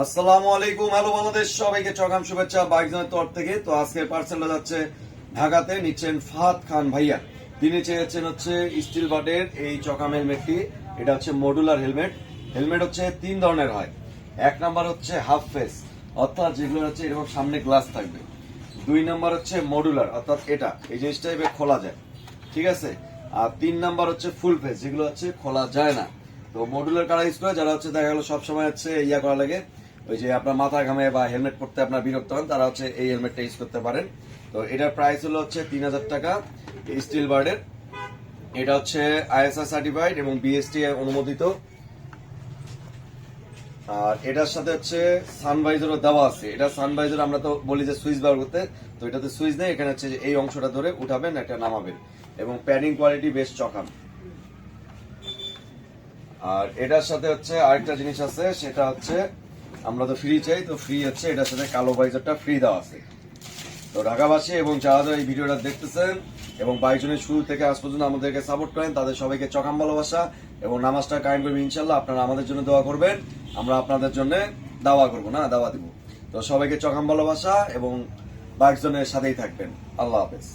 আসসালামু আলাইকুম। হ্যালো বাংলাদেশ, সবাইকে চকাম শুভেচ্ছা বাইক জনের তরফ থেকে। তো আজকের পার্সেলটা যাচ্ছে ঢাকাতে নিচ্ছেন ফাহাদ খান ভাইয়া। তিনি চেয়েছেন হচ্ছে স্টিল বাটের এই চকাম হেলমেটটি। এটা হচ্ছে মডুলার হেলমেট। হেলমেট হচ্ছে তিন ধরনের হয়। এক নাম্বার হচ্ছে হাফ ফেস, অর্থাৎ যেগুলো হচ্ছে এরকম সামনে গ্লাস থাকবে। দুই নাম্বার হচ্ছে মডুলার, অর্থাৎ এটা। এই জিনিসটা খোলা যায়। ঠিক আছে? আর তিন নাম্বার হচ্ছে ফুল ফেস, যেগুলো হচ্ছে খোলা যায় না। তো মডুলার কারা ইউজ করে, যারা হচ্ছে দেখা গেলো সবসময় হচ্ছে ইয়া করা লাগে, ওই যে আপনার মাথা ঘামে বা হেলমেট পরতে আপনার বিরক্ত হন, তারা হচ্ছে এই হেলমেটটা ইউজ করতে পারেন। তো এটার প্রাইস হলো হচ্ছে তিন হাজার টাকা স্টিল বার্ডের এটা হচ্ছে আইএসআর সার্টিফাইড এবং বিএসটি অনুমোদিত। আর এটার সাথে হচ্ছে সানভাইজারও দেওয়া আছে। এটা সানভাইজার আমরা তো বলি যে সুইচ বার করতে, তো এটাতে সুইচ নেই, এখানে হচ্ছে এই অংশটা ধরে উঠাবেন, একটা নামাবেন। এবং প্যাডিং কোয়ালিটি বেশ চকাম আর এটার সাথে হচ্ছে আরেকটা জিনিস আছে, সেটা হচ্ছে আমরা তো ফ্রি চাই, তো ফ্রি হচ্ছে, এটার সাথে কালো ভাইজারটা ফ্রি দেওয়া আছে। তো ঢাকাবাসী এবং যারা যারা এই ভিডিওটা দেখতেছেন এবং বাইজনের শুরু থেকে আজ পর্যন্ত আমাদেরকে সাপোর্ট করেন, তাদের সবাইকে চকাম ভালোবাসা এবং নামাজটা কায়েম করবে ইনশাল্লাহ আপনারা আমাদের জন্য দোয়া করবেন। আমরা আপনাদের জন্য দাওয়া করব, না? দাওয়া দিব। তো সবাইকে চকাম ভালোবাসা এবং বাইকজনের সাথেই থাকবেন। আল্লাহ হাফেজ।